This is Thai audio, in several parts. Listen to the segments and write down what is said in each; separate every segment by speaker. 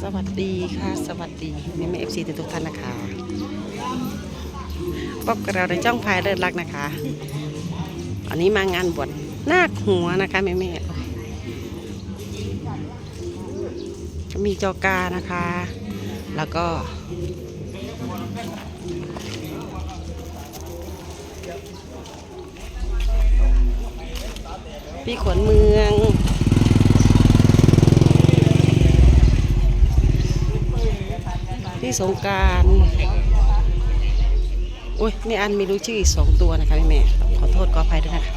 Speaker 1: สวัสดีค่ะ สวัสดีแม่แม่เอฟซีทุกท่านนะคะพบกับเราในจ้องพายเลิศรักนะคะอันนี้มางานบวชนาคหัวนะคะแม่แม่มีจอกานะคะ แล้วก็พี่ขวัญเมือง พี่สงกรารโอ้ยแม่อันไม่รู้ชื่ออีกสองตัวนะคะแม่แม่ขอโทษขออภัยด้วยนะคะ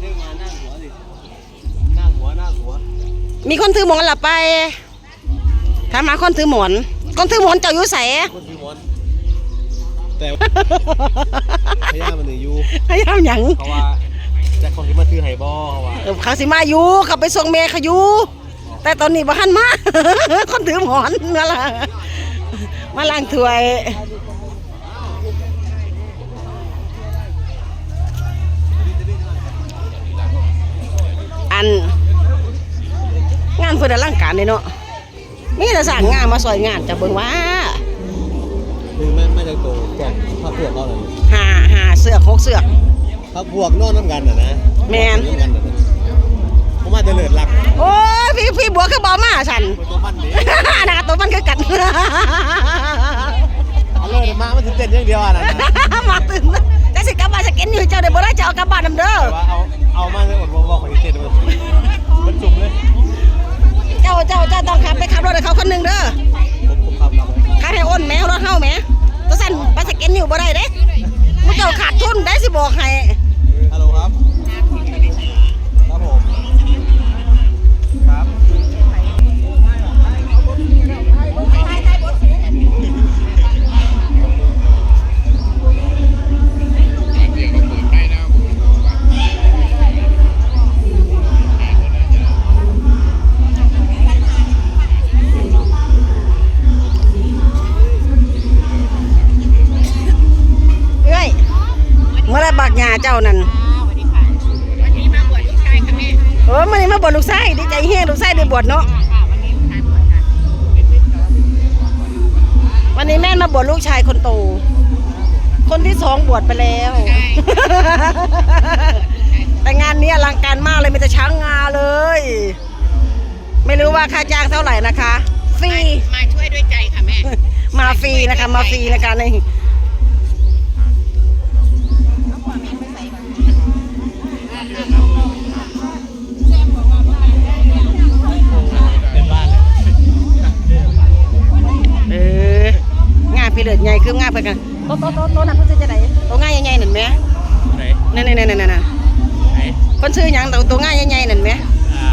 Speaker 2: ชื่องานหน้าหัวสิหน้าหัวหน้าหัว
Speaker 1: มีคนถือหมอนหลับไปถามหาคนถือหมอน คนถือหมอนเจ้าอยู่ใส่
Speaker 2: คนที่มอนแต่พยามันหนึ่งยู
Speaker 1: พยายามหยัง
Speaker 2: เขาว่าจากคนที่มาซื้อไห่บอเขาว่า
Speaker 1: เออเขาสิมาอยู่เขาไปส่งเมย์เขาอยู่ แต่ตอนนี้บ้านมา คนถือหมอนนั่นล่ะมาล้างถ้วยอันงานเพื่อร่างการเลยเนาะมีแต่สั่งงานมาซอยงานจะเบิ่งว่า
Speaker 2: หนึ่งแม่ไม่ได้โตแก่พักพวกเขาเลย
Speaker 1: หาหาเสือกหกเสือก
Speaker 2: พักพวกนอนน้ำกันน่ะนะ
Speaker 1: แม่น
Speaker 2: น้ำกันน่ะ นะเขามาจะเลิศรัก
Speaker 1: โอ้ยพี่พี่บัวคือบอมาฉัน
Speaker 2: มันตัวมันดิ
Speaker 1: นะคะตัวมันคือกัน
Speaker 2: เอาเลยมามันถึงเต้นอย่างเดียวอะนะ
Speaker 1: มาตื่นแต่สิกลับบ้านจะกินอยู่เจ้าเดี๋ยวบ่ได้จะเอากลับบ้านนำเด้อ
Speaker 2: เจ้า
Speaker 1: นั่นเออมันนี่มาบวชลูกชายดีใจแฮงลูกชายได้บวชเนาะวันนี้แม่มาบวชลูกชายคนโต คนที่สองบวชไปแล้ว แต่งานนี้อลังการมากเลยมีแต่ช้างงาเลย ไม่รู้ว่าค่าจ้างเท่าไหร่นะคะ ฟรี
Speaker 3: มาช่วยด้วยใจค่ะแม่
Speaker 1: มาฟรีนะคะ มาฟรีนะคะใน
Speaker 2: เป็น
Speaker 1: พี่เลือดใหญ่คืองานเพื่อนกันโตโตโตโตนั่นเพิ่นซื้อจะไหนโตง่ายใหญ่ๆนั่นไหม
Speaker 2: ไหน
Speaker 1: นั่นนั่นนั่นนั่น
Speaker 2: ไหน
Speaker 1: เพิ่นซื้อหยังโตโตง่ายใหญ่ๆนั่นไหม
Speaker 2: อ่า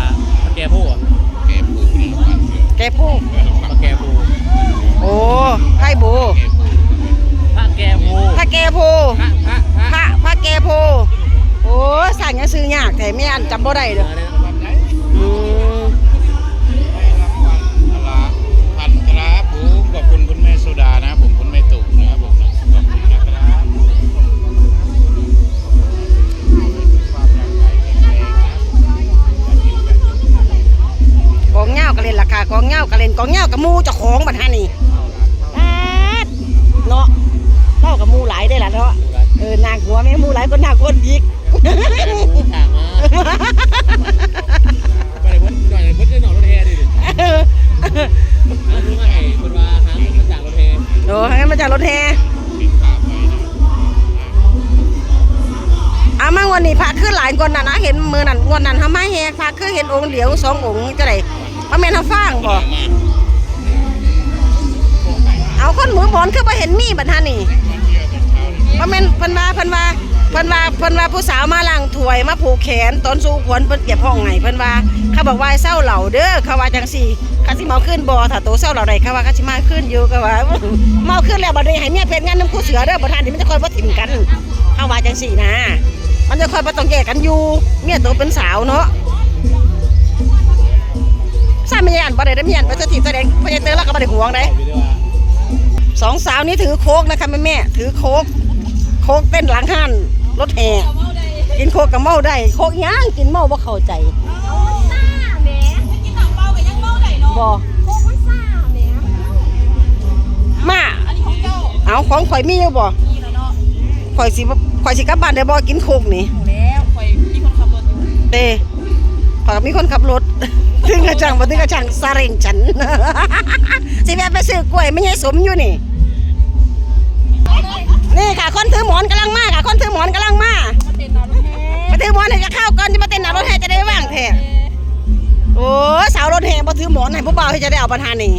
Speaker 2: ปลาแกผู้อะ
Speaker 1: แกผู้
Speaker 2: ปลาแกผู้
Speaker 1: โอ้ไพ่บู
Speaker 2: พระแกผู้
Speaker 1: พระแกผู้
Speaker 2: พระพระพระ
Speaker 1: พระพระแกผู้โอ้สั่งหยังซื้อยากแต่ไม่อันจำบ่ได้เด้ออื
Speaker 4: เห
Speaker 1: ย้ากระเล่นกองเหย้ากับหมูเจ้าของบัดฮะนี่ปาดเนาะเล่ากับหมูหลายได้อล่ะเนาะเออนางหัวแม่หมูหลายคนนางคนอีก
Speaker 2: ทางมาไปเลยพุทธหน่อยพุทธได้หน่อยรถแห่ดิเอาคือมาให้คนว่าหาเงินมาจากรถแห่
Speaker 1: โอ้งั้นมาจากรถแห่อามั่งวันนี้พระขึ้นหลายกว่านั้นนะเห็นมือนั่นงวันนั้นทำไมแห่พระขึ้นเห็นองค์เดียวสององค์จะได้พ ระแม่นทฟ้างบ่เอาคนมือบอลคือบ่เห็นมีบัดฮะนี่พระแม่นเพิ่นว่าเพิ่นว่าเพิ่นว่าเพิ่นว่าผู้สาวมาล้างถ้วยมาผูกแขนตอนสู้ขวัญเพิ่นเก็บห้องไงเพิ่นว่าเขาบอกว่าเศร้าเหล่าเด้อเขาว่าจังซี่เขาสิเมาขึ้นบ่ถ้าโตเศร้าเหล่าใดเขาว่าเขาสิมาขึ้นอยู่ก็ว่าเมาขึ้นแล้วบัดนี้ให้เมียเพชรงานน้ำคู่เสือเด้อบ่ทันนี่มันจะคอยบ่ถิ่มกันเขาว่าจังซี่นะ มันจะคอยบ่ต้องแยกกันอยู่เมียโตเป็นสาวเนาะ ซ่าไม่ยันบ่ได้ได้เมียนไปสถิตแสดงพญาเตอแล้วก็บ่ได้ห่วงได้
Speaker 2: วิดีโอ
Speaker 1: สองสาวนี้ถือโคกนะคะแม่แม่ๆถือโคกโคกเต้นหลังห้านรถแห่กินโคกกับเมาได้โคกย่างกินเมาบ่เข้าใจ
Speaker 3: เอาซ่าแหม
Speaker 1: บ่
Speaker 3: โคกมันซ่าเนี่ย
Speaker 1: มา
Speaker 3: อันนี้ของเจ้า
Speaker 1: เอาของข่อยมีอยู่บ่
Speaker 3: นี่แล้วเนาะ
Speaker 1: ข่อยสิบ่ข่อยสิกลับบ้านได้บ่กินโคกนี่
Speaker 3: หมดแล้วคอยมีคนขับรถอยู่
Speaker 1: เด้ ขอมีคนขับรถ ถึงกระจังบ่ถึงกระจังซาเร็งฉันสิแม่ไปซื้อกล้วยไม่ใช่สมอยู่นี่ นี่ค่ะคนถือหมอนกำลังมาค่ะ คนถือหมอนกำลังมา
Speaker 3: มาเต้นนารถแห่
Speaker 1: มาถือหมอนให้จะเข้าก่อนจะมาเต้นหนารถแห่จะได้ว่างแท้โอ้สาวรถแห่มาถือหมอนให้ผู้บ่าวให้จะได้เอาปัญหานี่